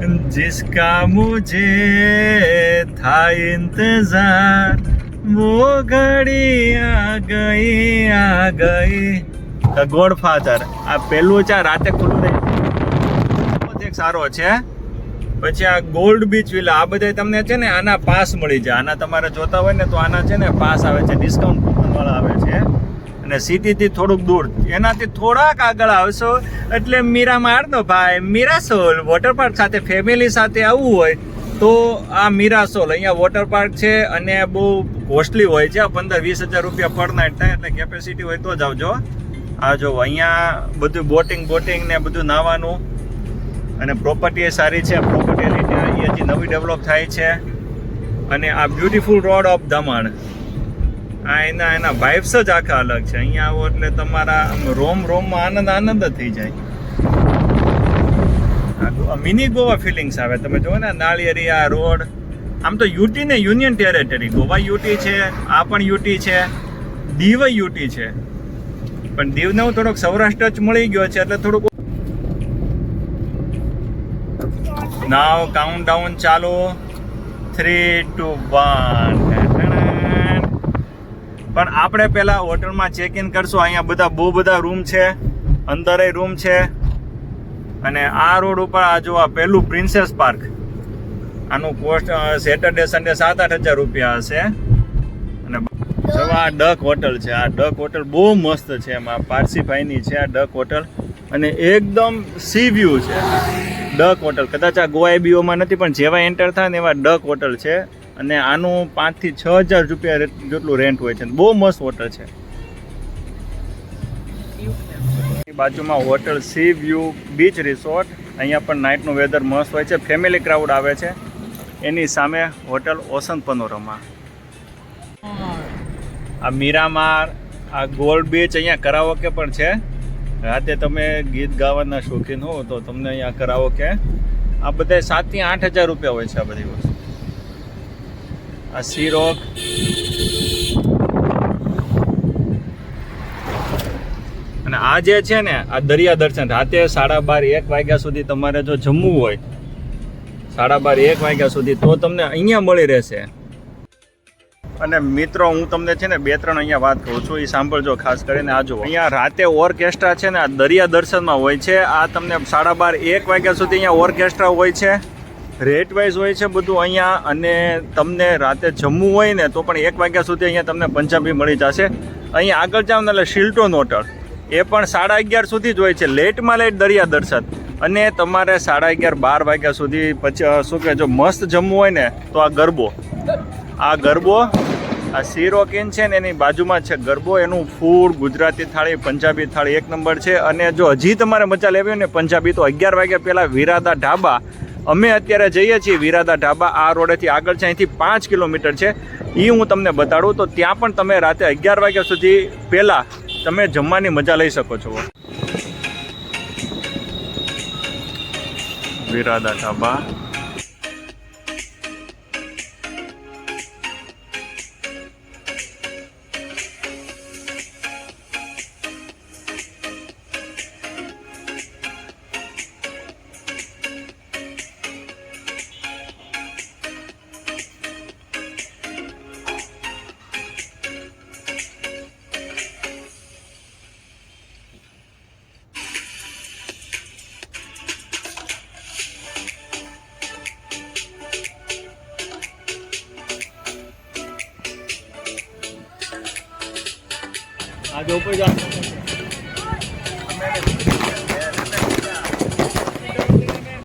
जिसका मुझे था इंतजार वो घड़ी आ गई आ ગઈ ગોડ ફાધર આ પહેલું છે આ રાતે ખુલ્લું રહે છે એક સારો છે પછી આ ગોલ્ડ બીચ વિલા આ બધા તમને છે ને આના પાસ મળી જાય આના તમારે જોતા હોય ને તો આના છે ને પાસ આવે છે ડિસ્કાઉન્ટ કૂપન વાળા આવે છે અને સિટીથી થોડુંક દૂર. એનાથી થોડાક આગળ આવશો એટલે મીરામારનો ભાઈ મીરાસોલ વોટર પાર્ક સાથે ફેમિલી સાથે આવવું હોય તો આ મીરાસોલ અહીંયા વોટર પાર્ક છે અને બહુ કોસ્ટલી હોય છે, પંદર વીસ હજાર રૂપિયા પર નાઇટ થાય એટલે કેપેસિટી હોય તો જ આવજો. આ જો અહીંયા બધું બોટિંગ બોટિંગ ને બધું નાવાનું અને પ્રોપર્ટી એ સારી છે પ્રોપર્ટી હજી નવી ડેવલપ થાય છે. અને આ બ્યુટીફુલ રોડ ઓફ દમણ. આ એના એના વાઇબ્સ જ આખા અલગ છે. અહીંયા આવો એટલે તમારા આમ રોમ રોમમાં આનંદ આનંદ જ થઈ જાય. મિની ગોવા ફિલિંગ્સ આવે. તમે જુઓ ને નાળિયેરી આ રોડ. આમ તો યુટી ને યુનિયન ટેરેટરી ગોવા યુટી છે, આ પણ યુટી છે, દીવ યુટી છે. પણ દીવને હું થોડોક સૌરાષ્ટ્ર જ મળી ગયો છે, એટલે થોડુંક નાવ કાઉન્ટ ડાઉન ચાલુ. થ્રી ટુ વન પણ આપણે પહેલા હોટલમાં ચેક ઇન કરશું. અહીંયા બધા બહુ બધા રૂમ છે. અંદરે રૂમ છે. અને આ રોડ ઉપર આ જો આ પહેલું પ્રિન્સેસ પાર્ક આનું કોસ્ટ સેટરડે સન્ડે સાત આઠ હજાર રૂપિયા હશે. અને જો આ ડક હોટલ છે. આ ડક હોટલ બહુ મસ્ત છે. એમાં પારસીભાઈની છે આ ડક હોટલ અને એકદમ સી વ્યૂ છે. ડક હોટલ કદાચ આ ગોવા બીઓમાં નથી પણ જેવા એન્ટર થાય ને એવા ડક હોટલ છે. અને આનું પાંચથી છ હજાર રૂપિયા જેટલું રેન્ટ હોય છે. બહુ મસ્ત હોટલ છે. બાજુમાં hotel sea view beach resort અહીંયા પણ નાઇટનું વેધર મસ્ત હોય છે. ફેમિલી ક્રાઉડ આવે છે. એની સામે હોટલ ઓસન પનોરમા આ મીરામાર, આ ગોલ્ડ બીચ અહીંયા કરાઓકે પણ છે. રાતે તમે ગીત ગાવાના શોખીન હો તો તમને અહીંયા કરાઓકે આ બધા સાતથી આઠ હજાર રૂપિયા હોય છે આ બધી વસ્તુ. આ સી રોક અને આ જે છે ને, આ દરિયા દર્શન, રાતે સાડા બાર, એક વાગ્યા સુધી તમારે જો જમવું હોય, સાડા બાર, એક વાગ્યા સુધી, તો તમને અહીંયા મળી રહેશે. અને મિત્રો, હું તમને છે ને બે ત્રણ અહીંયા વાત કહું છું, એ સાંભળજો ખાસ કરીને, આ જુઓ. અહીંયા રાતે ઓર્કેસ્ટ્રા છે ને, આ દરિયા દર્શનમાં હોય છે. આ તમને સાડા બાર, એક વાગ્યા સુધી અહીંયા ઓર્કેસ્ટ્રા હોય છે. રેટ વાઇઝ હોય છે બધું અહીંયા અને તમને રાતે જમવું હોય ને તો પણ એક વાગ્યા સુધી અહીંયા તમને પંજાબી મળી જશે. અહીંયા આગળ જાઓ ને એટલે શિલ્ટોન હોટલ એ પણ સાડા અગિયાર સુધી જ હોય છે. લેટમાં લેટ દરિયા દર્શન અને તમારે સાડા અગિયાર, બાર વાગ્યા સુધી પછી શું કે જો મસ્ત જમવું હોય ને તો આ ગરબો. આ ગરબો, આ સિરોકિન છે ને એની બાજુમાં છે ગરબો. એનું ફૂડ, ગુજરાતી થાળી, પંજાબી થાળી એક નંબર છે. અને જો હજી તમારે મજા લેવી હોય ને પંજાબી, તો અગિયાર વાગ્યા પહેલાં વિરાદા ઢાબા અમે અત્યારે જઈએ છીએ વિરાદા ઢાબા. આ રોડેથી આગળ છે, અહીંથી પાંચ કિલોમીટર છે. એ હું તમને બતાડું તો ત્યાં પણ તમે રાતે અગિયાર વાગ્યા સુધી પહેલાં તમે જમવાની મજા લઈ શકો છો. વિરાદા ઢાબા. आज ऊपर जा